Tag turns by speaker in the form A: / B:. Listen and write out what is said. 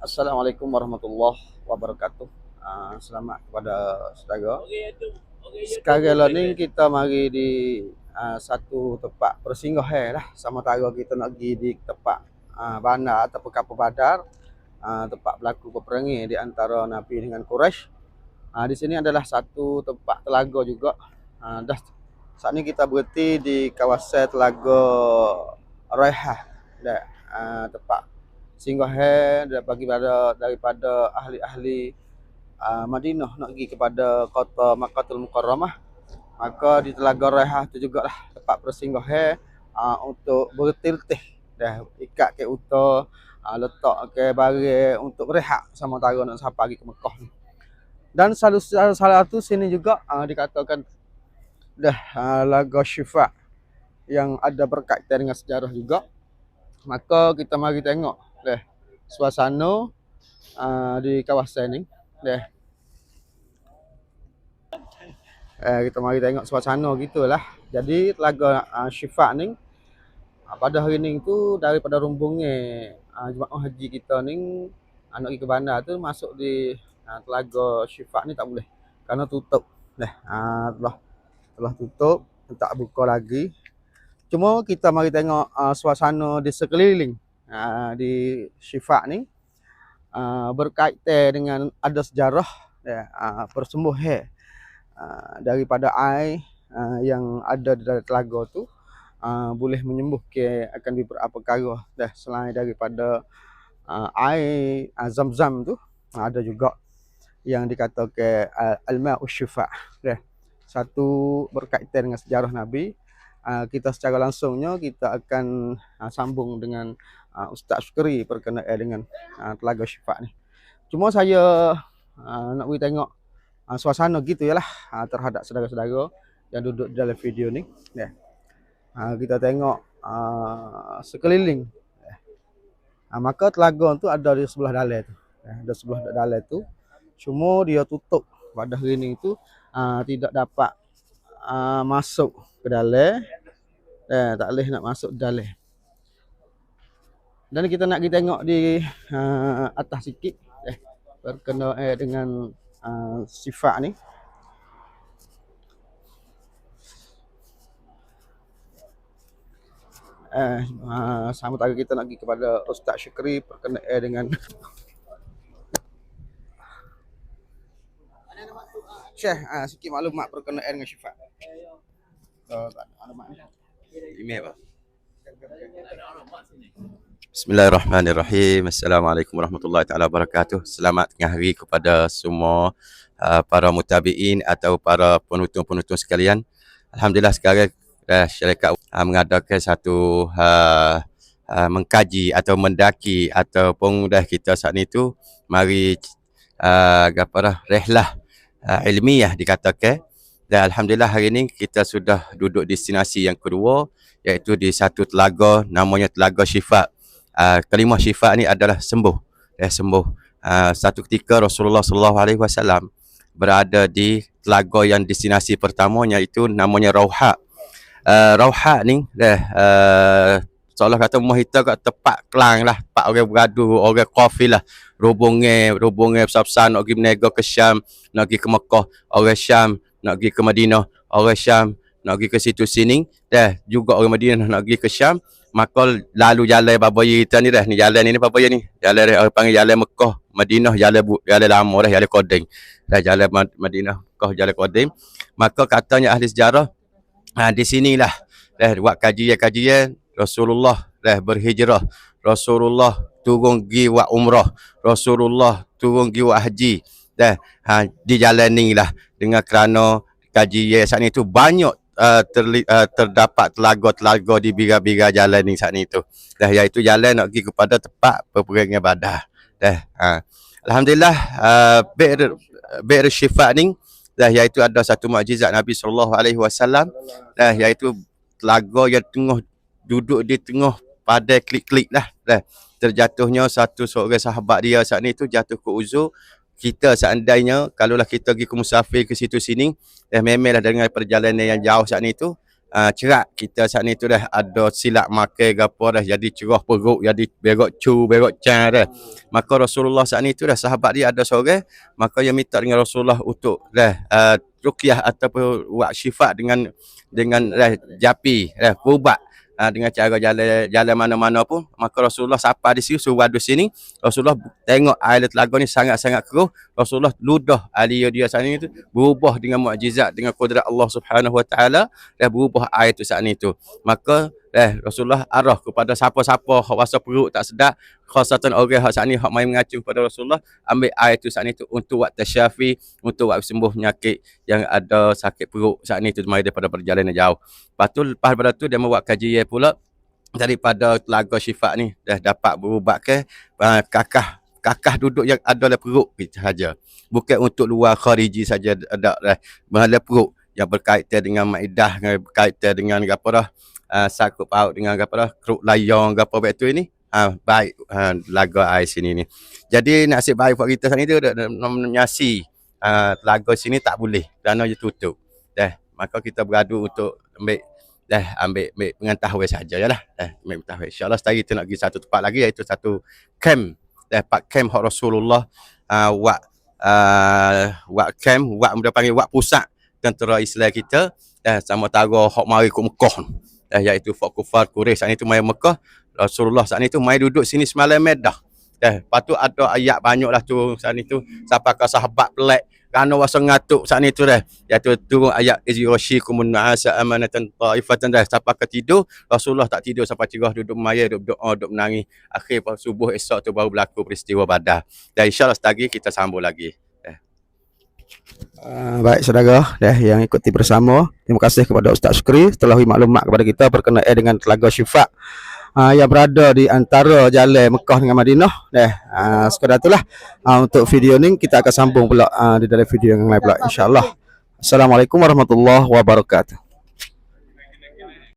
A: Assalamualaikum warahmatullahi wabarakatuh. Uh, selamat kepada saudara. Sekarang ni kita mari di uh, satu tempat persinggahan lah. Sama tara kita nak pergi di tempat uh, bandar ataupun kapal badar. Uh, tempat berlaku peperangan di antara Nabi dengan Quraisy. Uh, di sini adalah satu tempat telaga juga. Uh, dah saat ni kita berhenti di kawasan telaga Raihah. Dah, uh, tempat singgahan daripada daripada ahli-ahli uh, Madinah nak pergi kepada kota Makkahul Mukarramah. Maka di Telaga Raihah tu jugalah tempat persinggahan uh, untuk bertiltih. Dah ikat ke uta uh, letak ke barang untuk berehat sama tara nak sampai pergi ke Mekah ni. Dan salah, salah, salah satu sini juga uh, dikatakan dah uh, laga syifa yang ada berkaitan dengan sejarah juga. Maka kita mari tengok deh suasana uh, di kawasan ni deh eh kita mari tengok suasana gitulah. Jadi telaga uh, Syifa ni uh, pada hari ni tu daripada rumbungnya uh, jemaah haji kita ni anak uh, ke bandar tu masuk di uh, telaga Syifa ni tak boleh. Kerana tutup deh uh, telah telah tutup tak buka lagi. Cuma kita mari tengok uh, suasana di sekeliling uh, di Syifa ni uh, berkaitan dengan ada sejarah ya, uh, persembuhan uh, daripada air yang ada di dalam telaga tu boleh menyembuh ke akan beberapa perkara dah selain daripada air zam-zam tu ada juga yang dikatakan al-ma'u syifa satu berkaitan dengan sejarah nabi uh, kita secara langsungnya kita akan uh, sambung dengan uh, Ustaz Syukri berkenaan dengan uh, Telaga Syifa ni. Cuma saya uh, nak bagi tengok uh, suasana gitu yalah uh, terhadap saudara-saudara yang duduk dalam video ni. Ya. Yeah. Uh, kita tengok uh, sekeliling. Yeah. Uh, maka telaga tu ada di sebelah dalam tu. Yeah, ada sebelah dalam tu. Cuma dia tutup pada hari ni tu uh, tidak dapat uh, masuk ke dalam. Eh, tak boleh nak masuk dalam. Dan kita nak kita tengok di uh, atas sikit eh berkenaan eh, dengan uh, sifat ni. Eh, uh, sama tadi kita nak pergi kepada Ustaz Syukri berkenaan eh, dengan Syekh, uh, sikit maklumat berkenaan dengan sifat. Tak ada maklumat.
B: Email apa? Bismillahirrahmanirrahim. Assalamualaikum warahmatullahi taala wabarakatuh. Selamat tengah hari kepada semua uh, para mutabiin atau para penonton-penonton sekalian. Alhamdulillah sekarang uh, syarikat uh, mengadakan satu uh, uh, mengkaji atau mendaki ataupun dah kita saat ni tu mari uh, apa rehlah uh, ilmiah dikatakan. Dan alhamdulillah hari ini kita sudah duduk destinasi yang kedua iaitu di satu telaga namanya Telaga Syifa. Uh, kalimah syifa ni adalah sembuh. Eh sembuh. Uh, satu ketika Rasulullah sallallahu alaihi wasallam berada di telaga yang destinasi pertamanya itu namanya Rauha. Uh, Rauha ni eh uh, seolah kata rumah kita kat tempat kelang lah tempat orang beradu orang kofi lah. Rubungnya rubungnya besar-besar nak pergi menego ke Syam nak pergi ke Mekah orang Syam nak pergi ke Madinah orang Syam nak pergi ke situ sini. Dah juga orang Madinah nak pergi ke Syam. Maka lalu jalan babaya kita ni dah ni jalan ni babaya ni. Jalan dia orang panggil jalan Mekah Madinah jalan jalan lama dah jalan Qadim dah jalan Madinah Mekah jalan Qadim maka katanya ahli sejarah ha, di sinilah. Dah buat kajian-kajian Rasulullah dah berhijrah Rasulullah turun pergi buat umrah Rasulullah turun pergi buat haji dah ha, di jalan ni lah dengan kerana kajian saat ni tu banyak uh, terli, uh, terdapat telaga-telaga di bira-bira jalan ni saat ni tu. Dah iaitu jalan nak pergi kepada tempat peperangan badah. Dah. Uh. Alhamdulillah uh, Bir Bir Syifa ni dah iaitu ada satu mukjizat Nabi sallallahu alaihi wasallam dah iaitu telaga yang tengah duduk di tengah pada klik-klik lah dah terjatuhnya satu seorang sahabat dia saat ni tu jatuh ke uzur. Kita seandainya kalaulah kita pergi ke musafir ke situ sini eh memanglah dengan perjalanan yang jauh saat ni tu uh, cerak kita saat ni tu dah ada silap makan gapo dah jadi cerah perut jadi berok cu berok can dah. Maka Rasulullah saat ni tu dah sahabat dia ada seorang maka dia minta dengan Rasulullah untuk dah uh, ruqyah ataupun buat syifa dengan dengan dah japi dah ubat uh, dengan cara jalan jalan mana-mana pun maka Rasulullah sapa di sini suruh di sini. Rasulullah tengok air telaga ni sangat-sangat keruh. Rasulullah ludah alia dia saat ni tu berubah dengan mukjizat dengan kudrat Allah Subhanahu Wa Taala dah berubah air tu saat ni tu. Maka eh Rasulullah arah kepada siapa-siapa hak rasa perut tak sedap khasatan orang hak saat ni hak main mengacu kepada Rasulullah ambil air tu saat ni tu untuk buat tasyafi untuk buat sembuh penyakit yang ada sakit perut saat ni tu mari daripada perjalanan jauh. Tu lepas daripada tu dia membuat kajian pula daripada telaga syifa ni dah dapat berubat ke uh, kakah kakah duduk yang ada dalam perut saja. Bukan untuk luar khariji saja ada dalam perut yang berkaitan dengan maidah berkaitan dengan apa dah uh, sakut paut dengan apa dah keruk layang apa baik tu ini. Uh, baik uh, laga air sini ni. Jadi nasib baik buat kita sini tu menyasi uh, telaga sini tak boleh kerana dia tutup. Dah maka kita beradu untuk ambil dah ambil ambil pengetahuan saja ya lah. Dah ambil pengetahuan. Insyaallah sekali kita nak pergi satu tempat lagi iaitu satu camp. Dah pak camp hak Rasulullah uh, buat uh, buat camp buat dia panggil buat pusat tentera Islam kita. Dah sama tara hak mari ke Mekah dah iaitu Fak Kufar Quraisy saat itu mai Mekah. Rasulullah saat itu mai duduk sini semalam medah. Dah lepas tu ada ayat banyak lah tu saat itu sampai ke sahabat pelak kerana wasa ngatuk saat itu dah iaitu turun ayat izrasyikum nu'asa amanatan ta'ifatan. Dah sampai ke tidur? Rasulullah tak tidur sampai cerah duduk maya duduk doa duduk menangis. Akhir subuh esok tu baru berlaku peristiwa badar. Dan insyaallah setagi kita sambung lagi
A: Uh, baik saudara dah yang ikuti bersama. Terima kasih kepada Ustaz Syukri telah maklumat kepada kita berkenaan dengan Telaga Syifa uh, yang berada di antara jalan Mekah dengan Madinah. Dah uh, sekadar itulah uh, untuk video ni kita akan sambung pula uh, di dalam video yang lain pula insya-Allah. Assalamualaikum warahmatullahi wabarakatuh.